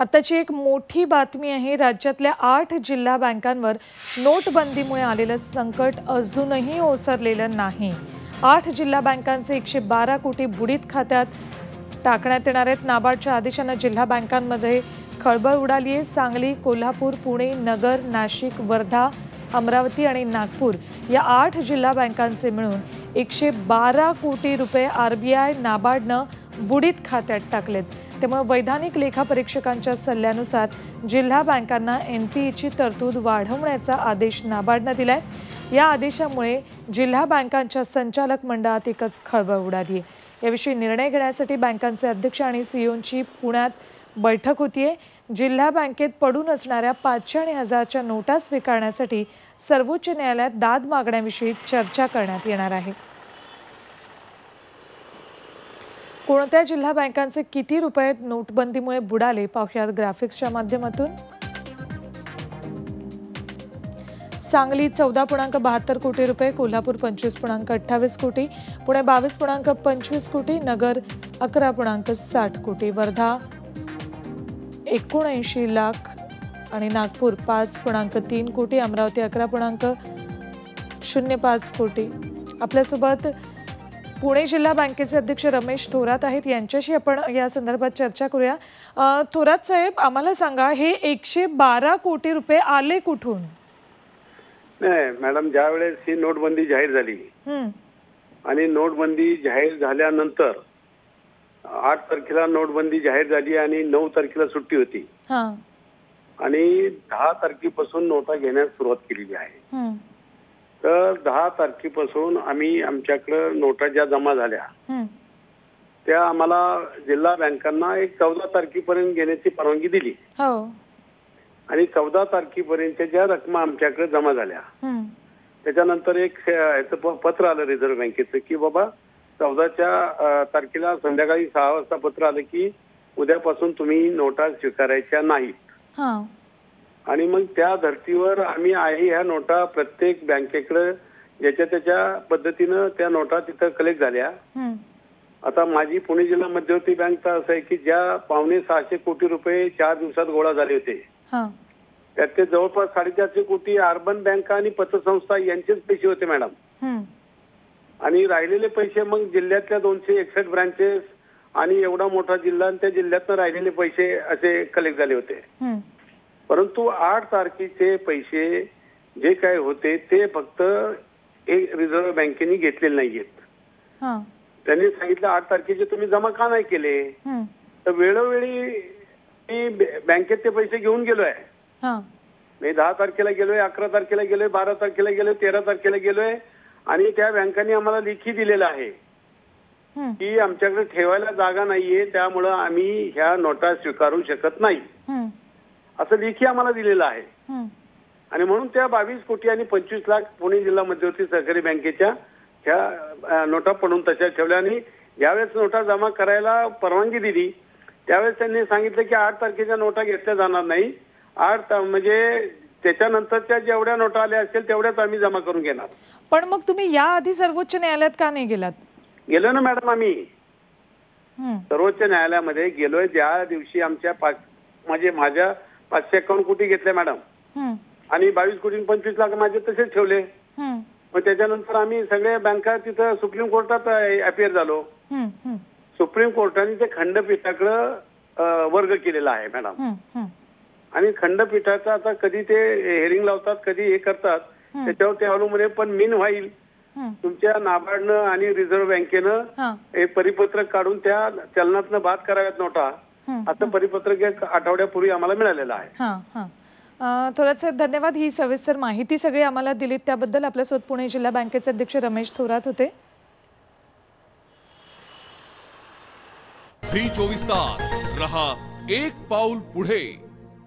आत्ताची एक मोठी बातमी आहे राज्यातल्या आठ जिल्हा बँकांवर नोटबंदीमुळे आलेलं संकट अजूनही ओसरलेलं नाही. आठ जिल्हा बँकांचे एकशे बारा कोटी बुडीत खात्यात टाकण्यात येणार आहेत. नाबार्डच्या आदेशानं जिल्हा बँकांमध्ये खळबळ उडाली आहे सांगली कोल्हापूर पुणे नगर नाशिक वर्धा अमरावती आणि नागपूर या आठ जिल्हा बँकांचे मिळून एकशे बारा कोटी रुपये आर बी आय नाबार्डनं बुडीत खात्यात टाकलेत. त्यामुळे वैधानिक लेखापरीक्षकांच्या सल्ल्यानुसार जिल्हा बँकांना एन पी ईची तरतूद वाढवण्याचा आदेश नाबार्डनं आहे या आदेशामुळे जिल्हा बँकांच्या संचालक मंडळात एकच खळबळ उडाली आहे. याविषयी निर्णय घेण्यासाठी बँकांचे अध्यक्ष आणि सीईओंची पुण्यात बैठक होतीये. जिल्हा बँकेत पडून असणाऱ्या पाचशे आणि हजारच्या नोटा स्वीकारण्यासाठी सर्वोच्च न्यायालयात दाद मागण्याविषयी चर्चा करण्यात येणार आहे. कोणत्या जिल्हा बँकांचे किती रुपये नोटबंदीमुळे बुडाले? पाहुयात ग्राफिक्सच्या माध्यमातून. सांगली चौदा पूर्णांक बहात्तर कोटी रुपये कोल्हापूर पंचवीस पूर्णांक अठ्ठावीस कोटी पुणे बावीस पूर्णांक पंचवीस कोटी नगर अकरा पूर्णांक साठ कोटी. वर्धा एकोणऐंशी लाख आणि नागपूर पाच पूर्णांक तीन कोटी अमरावती अकरा पूर्णांक शून्य पाच कोटी. आपल्यासोबत पुणे जिल्हा बँकेचे अध्यक्ष रमेश थोरात आहेत. यांच्याशी आपण या संदर्भात चर्चा करूया. थोरात साहेब आम्हाला सांगा हे एकशे बारा कोटी रुपये आले कुठून? नाही मॅडम ज्या वेळेस ही नोटबंदी जाहीर झाली आणि नोटबंदी जाहीर झाल्यानंतर आठ तारखेला नोटबंदी जाहीर झाली आणि नऊ तारखेला सुट्टी होती. आणि दहा तारखेपासून नोटा घेण्यास सुरुवात केलेली आहे. तर दहा तारखेपासून आम्ही आमच्याकडं नोटा ज्या जमा झाल्या त्या आम्हाला जिल्हा बँकांना एक चौदा तारखेपर्यंत घेण्याची परवानगी दिली. हो. आणि चौदा तारखेपर्यंत ज्या रकमा आमच्याकडे जमा झाल्या त्याच्यानंतर एक पत्र आलं रिझर्व्ह बँकेचं की बाबा चौदाच्या तारखेला संध्याकाळी सहा वाजता पत्र आलं की उद्यापासून तुम्ही नोटा स्वीकारायच्या नाहीत. आणि मग त्या धर्तीवर आम्ही आहे ह्या नोटा प्रत्येक बँकेकडे ज्याच्या त्याच्या पद्धतीनं त्या नोटा तिथं कलेक्ट झाल्या. आता माझी पुणे जिल्हा मध्यवर्ती बँक तर असं आहे की ज्या पावणे सहाशे कोटी रुपये चार दिवसात गोळा झाले होते. त्यातले जवळपास साडेचारशे कोटी अर्बन बँका आणि पतसंस्था यांचेच पैसे होते मॅडम. आणि राहिलेले पैसे मग जिल्ह्यातल्या दोनशे एकसष्ट ब्रांचेस आणि एवढा मोठा जिल्हा आणि त्या जिल्ह्यातनं राहिलेले पैसे असे कलेक्ट झाले होते. परंतु आठ तारखेचे पैसे जे काय होते ते फक्त एक रिझर्व्ह बँकेने घेतलेले नाहीयेत. त्यांनी सांगितलं आठ तारखेचे तुम्ही जमा का नाही केले? तर वेळोवेळी मी बँकेत ते पैसे घेऊन गेलोय. हां. मी दहा तारखेला गेलोय अकरा तारखेला गेलोय बारा तारखेला गेलोय तेरा तारखेला गेलोय आणि त्या बँकांनी आम्हाला लेखी दिलेलं आहे. हं, की आमच्याकडे ठेवायला जागा नाहीये त्यामुळं आम्ही ह्या नोटा स्वीकारू शकत नाही. असं लेखी आम्हाला दिलेलं आहे. आणि म्हणून त्या बावीस कोटी आणि पंचवीस लाख पुणे जिल्हा मध्यवर्ती सहकारी बँकेच्या ह्या नोटा पडून तशा ठेवल्या आणि ज्यावेळेस नोटा जमा करायला परवानगी दिली त्यावेळेस त्यांनी सांगितलं की आठ तारखेच्या नोटा घेतल्या जाणार नाही. आठ म्हणजे त्याच्यानंतरच्या जेवढ्या नोटा आल्या असतील तेवढ्याच आम्ही जमा करून घेणार. पण मग तुम्ही याआधी सर्वोच्च न्यायालयात का नाही गेलात? गेलो ना मॅडम आम्ही. सर्वोच्च न्यायालयामध्ये गेलोय. ज्या दिवशी आमच्या म्हणजे माझ्या पाचशे एकावन्न कोटी घेतल्या मॅडम आणि बावीस कोटी पंचवीस लाख माझे तसेच ठेवले. मग त्याच्यानंतर आम्ही सगळ्या बँका तिथं सुप्रीम कोर्टात अपियर झालो. सुप्रीम कोर्टाने ते खंडपीठाकडं वर्ग केलेला आहे मॅडम. आणि खंडपीठाचं आता कधी ते हेअरिंग लावतात कधी हे करतात त्याच्यावर ते अवलंबून पण मीन व्हाईल. तुमच्या नाबार्डनं आणि रिझर्व्ह बँकेनं हां परिपत्रक काढून त्या चलनातनं बाद कराव्यात नोटा. असं परिपत्रक एक आठवड्यापूर्वी आम्हाला मिळालेलं आहे. हां हां. थोरात साहेब धन्यवाद ही सविस्तर माहिती सगळी आम्हाला दिलीत. त्याबद्दल आपल्यासोबत पुणे जिल्हा बँकेचे अध्यक्ष रमेश थोरात होते. झी चोवीस तास. रहा एक पाऊल पुढे.